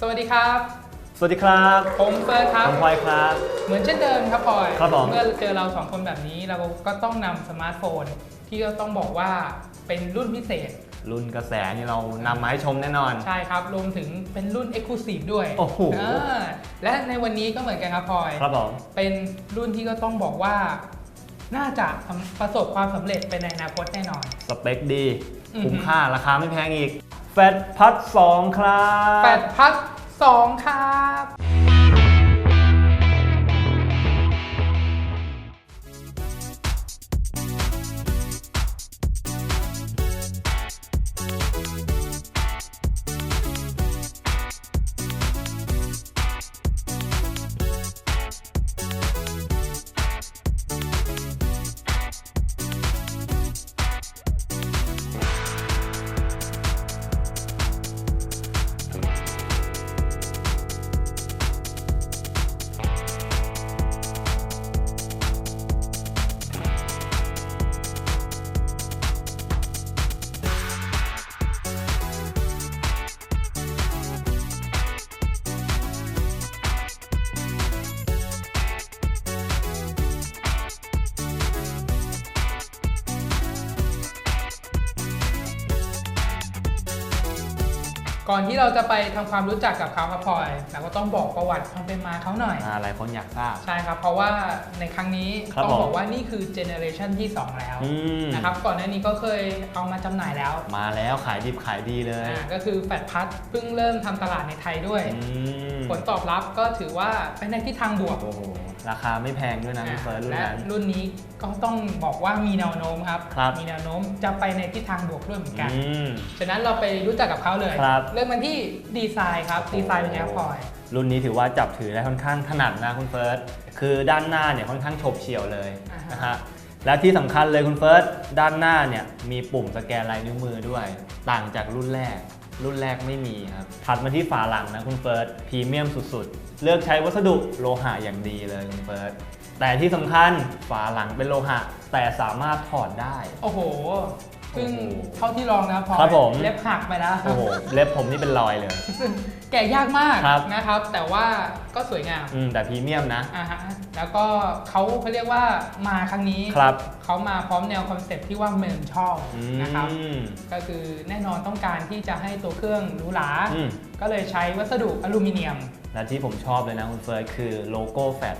สวัสดีครับ สวัสดีครับผมเฟิร์สครับผมพลอยครับ เหมือนเช่นเดิมครับพลอยครับผม เมื่อเจอเราสองคนแบบนี้เราก็ต้องนำสมาร์ทโฟน ที่ก็ต้องบอกว่าเป็นรุ่นพิเศษ รุ่นกระแสนี่เรานำมาให้ชมแน่นอน ใช่ครับ รวมถึงเป็นรุ่น Exclusive ด้วยโอ้โหาและในวันนี้ก็เหมือนกันครับพลอย ครับผม เป็นรุ่นที่ก็ต้องบอกว่า น่าจะประสบความสำเร็จเป็นในอนาคตแน่นอน สเปคดี อือหือคุ้มค่าราคาไม่แพงอีก แฟดพัดสองครับแปดพัดสองครั ก่อนที่เราจะไปทำความรู้จักกับเขาครับพลอยเราก็ต้องบอกประวัติความเป็นมาเขาหน่อยอ่าหลายคนอยากทราบใช่ครับ เพราะว่าในครั้งนี้ครับต้องบอผกมว่านี่คือเจเนอเรชันที่ 2 แล้วอืมนะครับก่อนหน้านี้ก็เคยเอามาจำหน่ายแล้ว มาแล้วขายดิบขายดีเลยอ่าก็คือแฟดพัดเพิ่งเริ่มทำตลาดในไทยด้วยอืมผลตอบรับก็ถือว่าเป็นในทิศทางบวกโอ้โห ราคาไม่แพงด้วยนะพี่เฟิร์สรุ่นและนั้น รุ่นนี้ก็ต้องบอกว่ามีแนวโน้มครับ ครับ มีแนวโน้มจะไปในทิศทางบวกด้วยเหมือนกัน อืม ฉะนั้นเราไปรู้จักกับเขาเลย ครับ เริ่มกันที่ดีไซน์ครับโอ้โหดีไซน์เป็นไงครับพลอย รุ่นนี้ถือว่าจับถือได้ค่อนข้างถนัดนะคุณเฟิร์ส คือด้านหน้าเนี่ยค่อนข้างฉบเฉี่ยวเลยอ่าฮะ นะฮะ และที่สำคัญเลยคุณเฟิร์ส ด้านหน้าเนี่ยมีปุ่มสแกนลายนิ้วมือด้วย ต่างจากรุ่นแรก รุ่นแรกไม่มีครับ ถัดมาที่ฝาหลังนะคุณเฟิร์ส พรีเมียมสุดๆ เลือกใช้วัสดุโลหะอย่างดีเลยคุณเฟิร์สแต่ที่สำคัญฝาหลังเป็นโลหะ แต่สามารถถอดได้ โอ้โห ซึ่งโอ้โหเท่าที่ลองนะพลอยครับผม เล็บหักไปแล้วครัโอ้บโห เล็บผมนี่เป็นรอยเลยซึ่งแกะยากมากครับ นะครับ แต่ว่าก็สวยงามอืมแต่พรีเมียมนะ อ่าฮะแล้วก็เขาเขาเรียกว่ามาครั้งนี้ครับ เขามาพร้อมแนวคอนเซ็ปต์ที่ว่าเมนชอบอืนะครับมก็คือแน่นอนต้องการที่จะให้ตัวเครื่องหรูหราอืม ก็เลยใช้วัสดุอลูมิเนียม และที่ผมชอบเลยนะคุณเฟิร์สคือโลโก้แฟต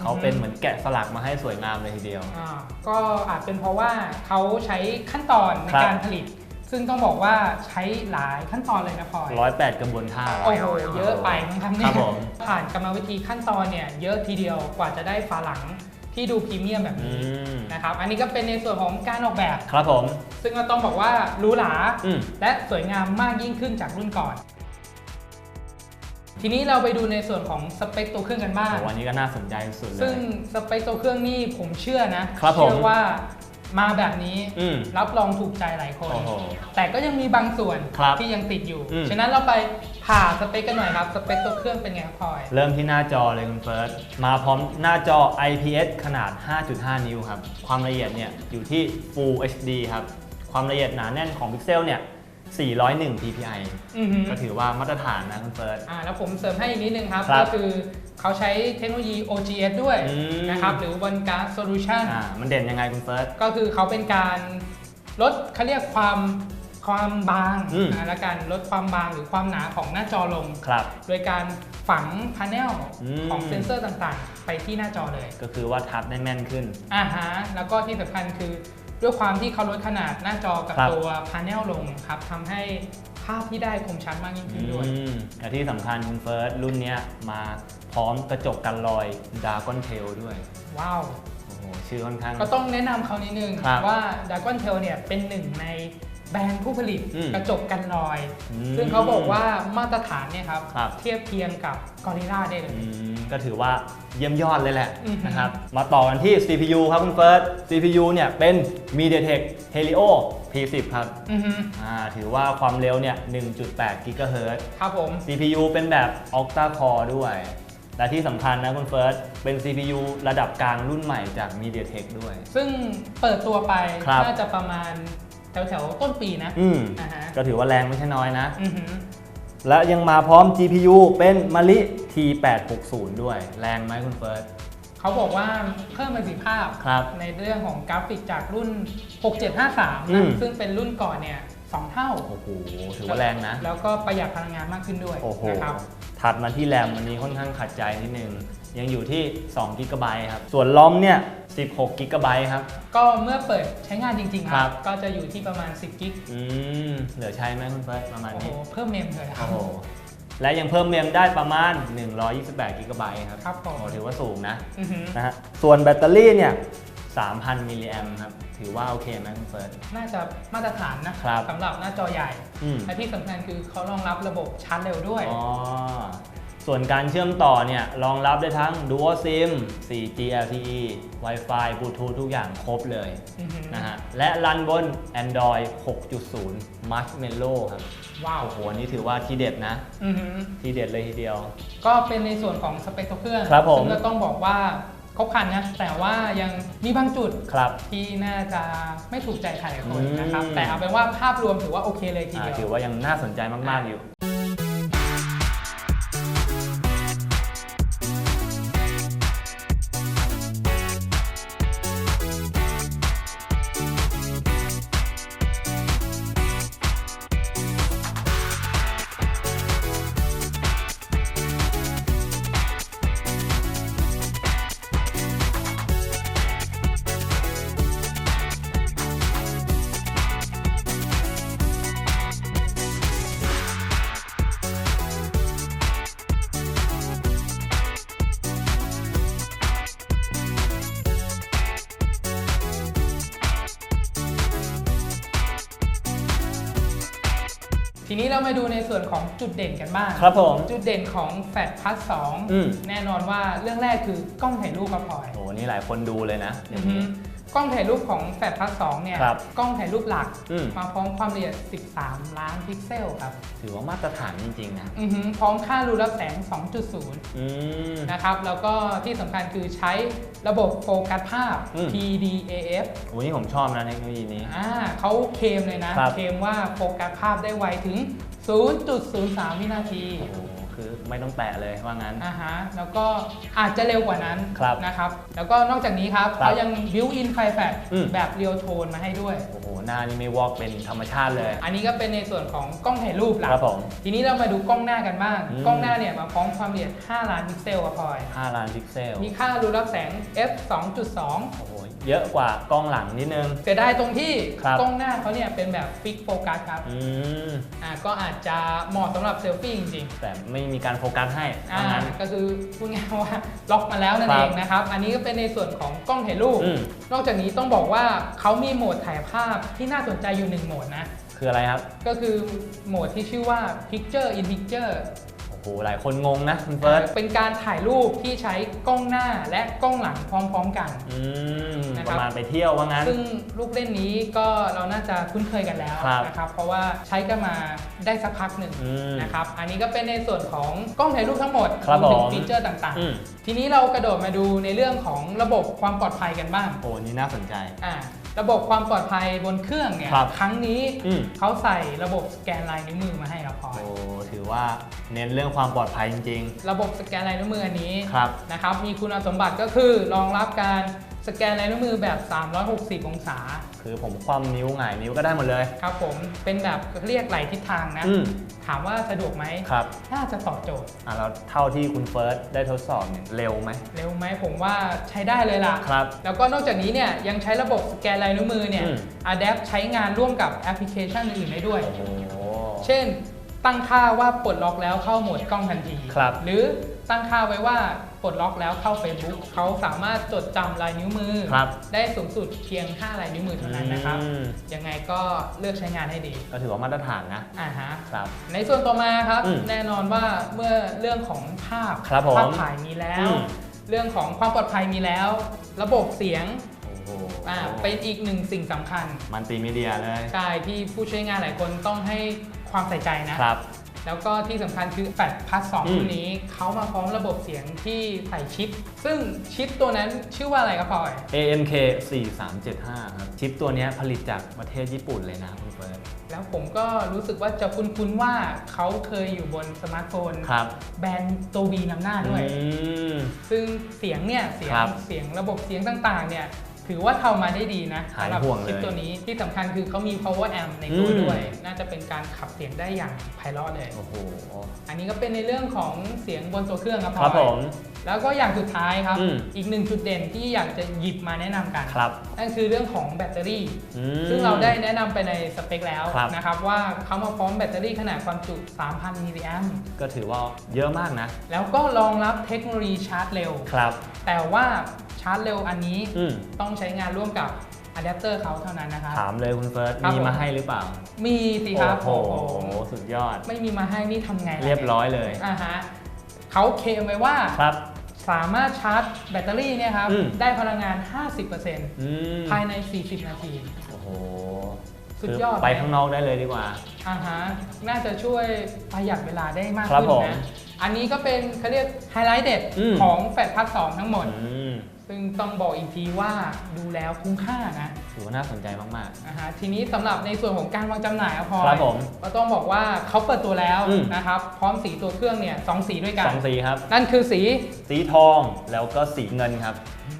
เขาเป็นเหมือนแกะสลักมาให้สวยงามเลยทีเดียว อ่าก็อาจเป็นเพราะว่าเขาใช้ขั้นตอนในครับ การผลิต ซึ่งต้องบอกว่าใช้หลายขั้นตอนเลยนะพลอยร้อยแปดกระบวนท่า โอ้โห เยอะไปนะครับเนี่ครัยบผม ผ่านกรรมวิธีขั้นตอนเนี่ยเยอะทีเดียวกว่าจะได้ฝาหลังที่ดูพรีเมียมแบบอืนี้มนะครับ อันนี้ก็เป็นในส่วนของการออกแบบ ครับผม ซึ่งก็ต้องบอกว่าหรูหราอืม และสวยงามมากยิ่งขึ้นจากรุ่นก่อน ทีนี้เราไปดูในส่วนของสเปคตัวเครื่องกันบ้าง โอ้วันนี้ก็น่าสนใจสุดเลซึ่งยสเปคตัวเครื่องนี่ผมเชื่อนะครับผมเชื่อว่ามาแบบนี้อืมรับรองถูกใจหลายคน โอ้โหแต่ก็ยังมีบางส่วนครับที่ยังติดอยู่ อืม ฉะนั้นเราไปผ่าสเปคกันหน่อยครับ สเปคตัวเครื่องเป็นไงครับพลอย เริ่มที่หน้าจอเลยคุณเฟิร์ส มาพร้อมหน้าจอ IPS ขนาด 5.5 นิ้วครับ ความละเอียดเนี่ยอยู่ที่ Full HD ครับ ความละเอียดหนาแน่นของพิกเซลเนี่ย 401 ppi อือหือ ก็ถือว่ามาตรฐานนะคุณเฟิร์ส อ่าแล้วผมเสริมให้อีกนิดนึงครับ ครับก็คือเขาใช้เทคโนโลยี OGS ด้วยอืม นะครับ หรือ One Guard Solution อ่ามันเด่นยังไงคุณเฟิร์ส ก็คือเขาเป็นการลดเขาเรียกความความบางอืม อ่าและการลดความบางหรือความหนาของหน้าจอลง ครับ โดยการฝังพาเนลอืม ของเซ็นเซอร์ต่างๆ ไปที่หน้าจอเลยก็คือว่าทับได้แม่นขึ้นอ่าฮะแล้วก็ที่สำคัญคือ ด้วยความที่เขาลดขนาดหน้าจอกับครับ ตัวพาเนลลงครับทำให้ภาพที่ได้คมชัดมากยิ่งขึ้นด้วย อืมและที่สำคัญคุณเฟิร์สรุ่นเนี้ยมาพร้อมกระจกกันรอยดา g o n Tail ด้วย ว้าว โอ้โห ชื่อค่อนข้าง ก็ต้องแนะนำเขานิดนึงครับว่า d r a g o n Tail เนี่ยเป็นหนึ่งใน แบรนด์ผู้ผลิตอืมกระจกกันรอย อืมซึ่งเขาบอกว่ามาตรฐานเนี่ยครับ ครับ เทียบเทียงกับ Gorilla ได้เลย อืมก็ถือว่าเยี่ยมยอดเลยแหละอือฮึ นะครับ มาต่อกันที่ CPU ครับคุณเฟิร์ส CPU เนี่ยเป็น MediaTek Helio P10 ครับอือฮึอ่าถือว่าความเร็วเนี่ย 1.8 GHz ครับผม CPU เป็นแบบ Octa Core ด้วย และที่สำคัญนะคุณเฟิร์ส เป็น CPU ระดับกลางรุ่นใหม่จาก MediaTek ด้วย ซึ่งเปิดตัวไปครับ น่าจะประมาณ แถวๆต้นปีนะอืมอ่าฮะก็ถือว่าแรงไม่ใช่น้อยนะ อือฮึและยังมาพร้อม GPU เป็นมะลิ T860 ด้วย แรงไหมคุณเฟิร์ส เขาบอกว่าเพิ่มประสิทธิภาพครับในเรื่องของกราฟิกจากรุ่น 6753อืนะม ซึ่งเป็นรุ่นก่อนเนี่ยสองเท่าโอ้โห ถือว่าแรงนะ แล้วก็ประหยัดพลังงานมากขึ้นด้วยโอ้โห นะครับ ถัดมาที่แรมอันนี้ค่อนข้างขัดใจนิดนึง ยังอยู่ที่2 g b ครับ ส่วนล้อมเนี่ย16 g b ครับ ก็เมื่อเปิดใช้งานจริงๆคครัรับ บ ก็จะอยู่ที่ประมาณ 10 กิกอืมเหลือใช้ไหมคุณเฟิร์สประมาณโอ้โหนี้เพิ่มเมมเลยครัโอ้บโหและยังเพิ่มเมมได้ประมาณ 128 g b ครับครับผม โอ้ถือว่าสูงนะอือหือนะฮะส่วนแบตเตอรี่เนี่ย3,000มิลลิแอมครับ ถือว่าโอเคไหมคุณเฟิร์ส น่าจะมาตรฐานนะครับ สำหรับหน้าจอใหญ่ อืมและที่สำคัญคือเขารองรับระบบชาร์จเร็วด้วย อ๋อ ส่วนการเชื่อมต่อเนี่ยรองรับได้ทั้ง Dual SIM 4G LTE Wi-Fi Bluetooth ทุกอย่างครบเลยอือหือนะฮะ และรันบน Android 6.0 Marshmallow ครับ ว้าวโอ้โหอันนี้ถือว่าทีเด็ดนะอือหือทีเด็ดเลยทีเดียว ก็เป็นในส่วนของสเปคตัวเครื่องครับผมซึ่งก็ต้องบอกว่าครบครันนะ แต่ว่ายังมีบางจุดครับที่น่าจะไม่ถูกใจใครหลายคนอืมนะครับ แต่เอาเป็นว่าภาพรวมถือว่าโอเคเลยทีอ่าเดียวถือว่ายังน่าสนใจมาก ๆ อยู่ นี้เรามาดูในส่วนของจุดเด่นกันบ้างครับผมจุดเด่นของแฟลชพัสอืม2แน่นอนว่าเรื่องแรกคือกล้องถ่ายรูปครับพลอย โอ้โหนี่หลายคนดูเลยนะเดี๋ยวนี้ก ล้องถ่ายรูปของแฟลชพัส2เนี่ย ครับกล้องถ่ายรูปหลักอืม มาพร้อมความละเอียด 13 ล้านพิกเซลครับถือว่ามาตรฐานจริง ๆ นะ อือหือพร้อมค่ารูรับแสง 2.0 อืม นะครับ แล้วก็ที่สำคัญคือใช้ระบบโฟกัสภาพ อืม PDAF โอ้นี่ผมชอบนะเทคโนโลยีนี้ อ่าเขาเคลมเลยนะ ครับ เคลมว่าโฟกัสภาพได้ไวถึง 0.03 วินาที โอ้โหคือ ไม่ต้องแตะเลยว่างั้น อ่าฮะแล้วก็อาจจะเร็วกว่านั้นครับนะครับ แล้วก็นอกจากนี้ครับครับเขายังบิวอินไฟแฟลชอืม แบบเรียลโทนมาให้ด้วย โอ้โหหน้านี่ไม่วอกเป็นธรรมชาติเลย อันนี้ก็เป็นในส่วนของกล้องถ่ายรูปหลัครับผมทีนี้เรามาดูกล้องหน้ากันบ้าง อืม กล้องหน้าเนี่ยมาพร้อมความละเอียด 5 ล้านพิกเซลครับพลอย 5ล้านพิกเซลมีค่ารูรับแสง f 2.2 โอ้โห เยอะกว่ากล้องหลังนิดนึง เสียดายตรงที่ครับ กล้องหน้าเขาเนี่ยเป็นแบบฟิกโฟกัสครับอืมอ่าก็อาจจะเหมาะสำหรับเซลฟี่จริงแต่ไม่มีการโฟกัสให้ๆว่าอ่างั้น ก็คือพูดง่ายๆว่าล็อกมาแล้วนั่นครัเอบงนะครับ อันนี้ก็เป็นในส่วนของกล้องถ่ายรูป อืม นอกจากนี้ต้องบอกว่าเขามีโหมดถ่ายภาพที่น่าสนใจอยู่หนึ่งโหมดนะ คืออะไรครับ ก็คือโหมดที่ชื่อว่า Picture in Picture โอ้โหหลายคนงงนะคุณเฟิร์สเป็นการถ่ายรูปที่ใช้กล้องหน้าและกล้องหลังพร้อมๆกันอืมนะครับประมาณไปเที่ยวว่างั้น ซึ่งลูกเล่นนี้ก็เราน่าจะคุ้นเคยกันแล้วครับนะครับ เพราะว่าใช้กันมาได้สักพักหนึ่งอืมนะครับ อันนี้ก็เป็นในส่วนของกล้องถ่ายรูปทั้งหมดครับวมถึงผมฟีเจอร์ต่างอืม ๆ ทีนี้เรากระโดดมาดูในเรื่องของระบบความปลอดภัยกันบ้าง โอ้นี่น่าสนใจ อ่า ระบบความปลอดภัยบนเครื่องเนี่ยครับครั้งนี้อืม เขาใส่ระบบสแกนลายนิ้วมือมาให้ครับพลอยโอ้ถือว่าเน้นเรื่องความปลอดภัยจริง ระบบสแกนลายนิ้วมืออันนี้ๆครับ นะครับมีคุณสมบัติก็คือรองรับการสแกนลายนิ้วมือแบบ 360 องศา คือผมคว่ำนิ้วหงายนิ้วก็ได้หมดเลย ครับผมเป็นแบบเรียกไหลทิศทางนะ อืม ถามว่าสะดวกไหมครับน่าจะตอบโจทย์อะแล้วเท่าที่คุณเฟิร์สได้ทดสอบเนี่ยเร็วไหมเร็วไหมผมว่าใช้ได้เลยล่ะ ครับ แล้วก็นอกจากนี้เนี่ยยังใช้ระบบสแกนลายนิ้วมือเนี่ยอืม Adapt ใช้งานร่วมกับแอปพลิเคชันอื่นๆได้ด้วย โอ้โหเช่น ตั้งค่าว่าปลดล็อกแล้วเข้าโหมดกล้องทันทีครับหรือตั้งค่าไว้ว่าปลดล็อกแล้วเข้า Facebook เขาสามารถจดจำลายนิ้วมือ ครับได้สูงสุดเพียง 5 ลายนิ้วมือเท่านั้นนะครับ อืม ยังไงก็เลือกใช้งานให้ดีก็ถือว่ามาตรฐานนะอ่าฮะ ครับ ในส่วนต่อมาครับ อืมแน่นอนว่าเมื่อเรื่องของภาพครับผมภาพถ่ายมีแล้ว อืม เรื่องของความปลอดภัยมีแล้ว ระบบเสียงโอ้โหอ่าเป็นอีกหนึ่งสิ่งสำคัญ มันติมีเดียเลย ใช่ที่ผู้ใช้งานหลายคนต้องให้ ความใส่ใจนะ ครับ แล้วก็ที่สำคัญคือแฟดพัสสองอืม รุ่นนี้เขามาพร้อมระบบเสียงที่ใส่ชิป ซึ่งชิปตัวนั้นชื่อว่าอะไรครับพลอย AMK 4375ครับชิปตัวเนี้ยผลิตจากประเทศญี่ปุ่นเลยนะคุณเฟิร์สแล้วผมก็รู้สึกว่าจะคุ้นๆว่าเขาเคยอยู่บนสมาร์ทโฟน ครับแบรนด์ตัววีนำหน้าด้วย อืม ซึ่งเสียงเนี่ยเสียงครับ เสียงระบบเสียงต่างๆเนี่ย ถือว่าทำมาได้ดีนะหายสำหรับห่วงเลยชิปตัวนี้ที่สำคัญคือเขามี power amp ในตัวอืมด้วย น่าจะเป็นการขับเสียงได้อย่างไพเราะเลย โอ้โห อันนี้ก็เป็นในเรื่องของเสียงบนตัวเครื่องครับครับพลผอยมแล้วก็อย่างสุดท้ายครับ อืม อีกหนึ่งจุดเด่นที่อยากจะหยิบมาแนะนำกัน ครับนั่นคือเรื่องของแบตเตอรี่ อืม ซึ่งเราได้แนะนำไปในสเปคแล้วครับ นะครับ ว่าเขามาพร้อมแบตเตอรี่ขนาดความจุ 3,000 มิลลิแอมป์ก็ถือว่าเยอะมากนะ แล้วก็รองรับเทคโนโลยีชาร์จเร็ว ครับ แต่ว่า ชาร์จเร็วอันนี้อืม ต้องใช้งานร่วมกับอะแดปเตอร์เขาเท่านั้นนะครับ ถามเลยคุณเฟิร์ส ครับมีผมมาให้หรือเปล่า มีสิครับโอ้โหโอ้โหสุดยอด ไม่มีมาให้นี่ทำไงล่ะเรียบร้อยเลย อ่าฮะเขาเคลมไว้ว่าครับ สามารถชาร์จแบตเตอรี่เนี่ยครับอืม ได้พลังงาน 50%อืมภายใน 40 นาที โอ้โหสุดยอด คืไปข้างนอกได้เลยดีกว่า อ่าฮะน่าจะช่วยประหยัดเวลาได้มากครับขึ้นผมนะ อันนี้ก็เป็นเขาเรียกไฮไลท์เด็ดอืม ของแฟดพัทสองทั้งหมด อืม ซึ่งต้องบอกอีกทีว่าดูแล้วคุ้มค่านะ ถือว่าน่าสนใจมากอ่าฮะทีนี้สำหรับในส่วนของการวางจำหน่ายอะพลอครัยบผมก็ต้องบอกว่าเขาเปิดตัวแล้วอืม นะครับ พร้อมสีตัวเครื่องเนี่ยสองสีด้วยๆกัสนองสีครับ นั่นคือสีสีทองแล้วก็สีเงินครับ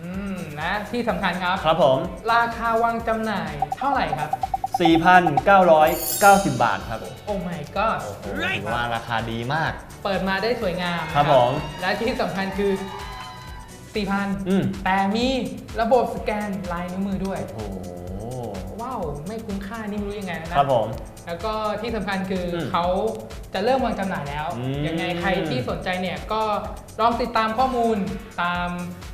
อืมนะที่สำคัญครับ ครับผม ราคาวางจำหน่ายเท่าไหร่ครับ 4,990 บาทครับ โอ้ my god โอ้โหถือว่าราคาดีมาก เปิดมาได้สวยงามครับนะผม และที่สำคัญคือ4,000 อืมแต่มีระบบสแกนลายนิ้วมือด้วย โอ้โหว้าว ไม่คุ้มค่านี่ไม่รู้ยังไงนะ ครับผม แล้วก็ที่สำคัญคืออมเขาจะเริ่มวางจำหน่ายแล้ว อืม ยังไงใครที่สนใจเนี่ยก็ลองติดตามข้อมูลตาม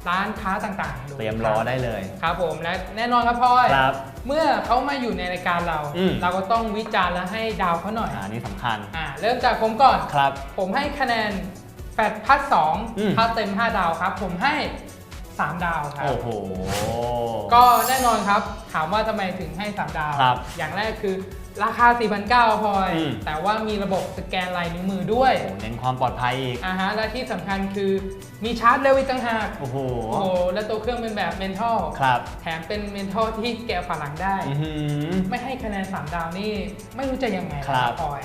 ร้านค้าต่างๆดูเตรียมรอได้เลย ครับผมและแน่นอนครับพ่อยครับเมื่อเขามาอยู่ในรายการเรา อืม เราก็ต้องวิจารณ์และให้ดาวเขาหน่อยอ่านี่สำคัญ อ่าเริ่มจากผมก่อน ครับ ผมให้คะแนน แปดพัดสองอืมถ้าเต็ม 5 ดาวครับ ผมให้ 3 ดาวครับ โอ้โห ก็แน่นอนครับ ถามว่าทำไมถึงให้ 3 ดาว ครับอย่างแรกคือราคา 4,900พลอย อืม แต่ว่ามีระบบสแกนลายนิ้วมือด้วยโอ้โหเน้นความปลอดภัยอีก อ่าฮะและที่สำคัญคือมีชาร์จเร็วอีกต่างหาก โอ้โห โอ้โห และตัวเครื่องเป็นแบบเมนทัลครับแถมเป็นเมนทัลที่แกะฝาหลังได้ อื้อหือ ไม่ให้คะแนน 3 ดาวนี่ ไม่รู้จะยังไงครับ พลอย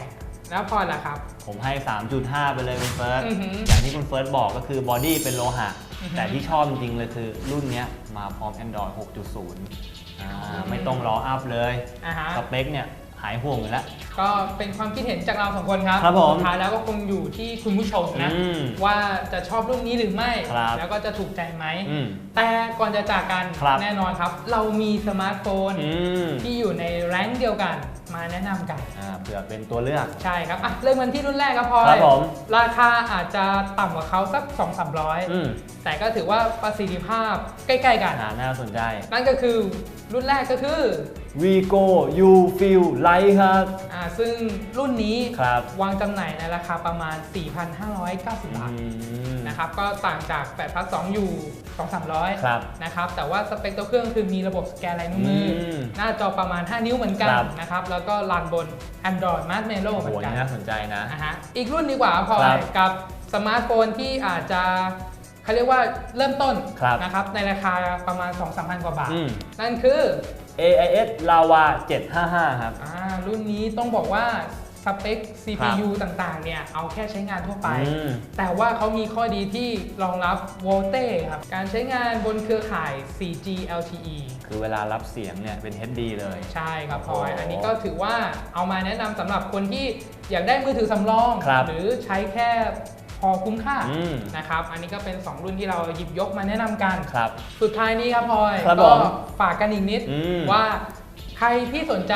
แล้วพลอยล่ะครับ ผมให้ 3.5 ไปเลยคุณเฟิร์ส อือหืออย่างที่คุณเฟิร์สบอกก็คือบอดี้เป็นโลหะ อือหือแต่ที่ชอบจริงๆเลยคือ รุ่นเนี้ยมาพร้อม Android 6.0อ่าอืมไม่ต้องรออัพเลย อ่าฮะ สเปคเนี่ยหายห่วงอยู่แล้ว ก็เป็นความคิดเห็นจากเราสองคนครับครับผมสุดท้ายแล้วก็คงอยู่ที่คุณผู้ชมนะ อืมว่าจะชอบรุ่นนี้หรือไม่ ครับแล้วก็จะถูกใจไหม อืมแต่ก่อนจะจากกันครับ แน่นอนครับ เรามีสมาร์ทโฟน อืม ที่อยู่ในแรงค์เดียวกัน มาแนะนำกัน อ่าเผื่อเป็นตัวเลือก ใช่ครับอะเริ่มกันที่รุ่นแรกครับพลอครัยบผม ราคาอาจจะต่ำกว่าเขาสัก 2 3 0 อืม0 แต่ก็ถือว่าประสิทธิภาพใกล้ๆกัน อ่าน่าสนใจ นั่นก็คือรุ่นแรกก็คือ Vigo U Feel Light ครับ อ่าซึ่งรุ่นนี้ครับวางจำหน่ายในราคาประมาณ 4,590 บาทอืมนะครับ ก็ต่างจาก8พัท2อยู่2 300ครับนะครับ แต่ว่าสเปคตัวเครื่องคือมีระบบสแกนลายนิ้วมืออมหน้าจอประมาณ 5 นิ้วเหมือนกันครับ นะครับ แล้วก็รันบน Android Marshmallow โอ้เหโหมือนกันนี่น่าสนใจนะนะฮะอีกรุ่นดีกว่าพลอครัยบกับสมาร์ทโฟนที่อาจจะเขาเรียกว่าเริ่มต้นครับนะครับในราคาประมาณ 2-3พันกว่าบาทอืมนั่นคือ AIS Lava 755 ครับอ่ารุ่นนี้ต้องบอกว่า สเปค CPU ต่างๆ เนี่ย เอาแค่ใช้งานทั่วไปอืมแต่ว่าเขามีข้อดีที่รองรับ VoLTE ครับ การใช้งานบนเครือข่าย 4G LTE คือเวลารับเสียงเนี่ย เป็น HD เลย ใช่ครับพลอยโอ้โหอันนี้ก็ถือว่าเอามาแนะนำสำหรับคนที่อยากได้มือถือสำรองครับหรือใช้แค่พอคุ้มค่าอืมนะครับ อันนี้ก็เป็น 2 รุ่นที่เราหยิบยกมาแนะนำกันครับ สุดท้ายนี้ครับพลอยครับก็ผมฝากกันอีกนิดอืมว่า ใครที่สนใจ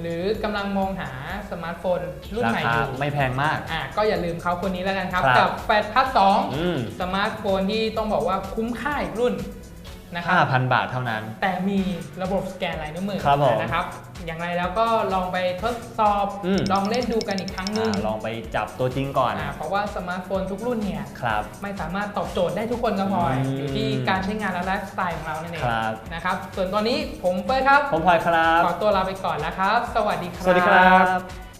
หรือกำลังมองหาสมาร์ทโฟนรุ่นราใหม่คาอยู่ไม่แพงมาก อะก็อย่าลืมเขาคนนี้แล้วกันครับ ครับกับแฟดพัทสองอืม สมาร์ทโฟนที่ต้องบอกว่าคุ้มค่าอีกรุ่น นะครับ5,000 บาทเท่านั้น แต่มีระบบสแกนลายนิ้วมือครับผมนะครับ อย่างไรแล้วก็ลองไปทดสอบอืม ลองเล่นดูกันอีกครั้งหนึ่งอ่าลองไปจับตัวจริงก่อนอ่าเพราะว่าสมาร์ทโฟนทุกรุ่นเนี่ย ครับ ไม่สามารถตอบโจทย์ได้ทุกคนก็พลอยอืม อยู่ที่การใช้งานและไลฟ์สไตล์ของเรานั่นเองครับนะครับ ส่วนตอนนี้ผมเป้ยครับ ผมพลอยครับ ขอตัวลาไปก่อนแล้วครับ สวัสดีครับ สวัสดีครับ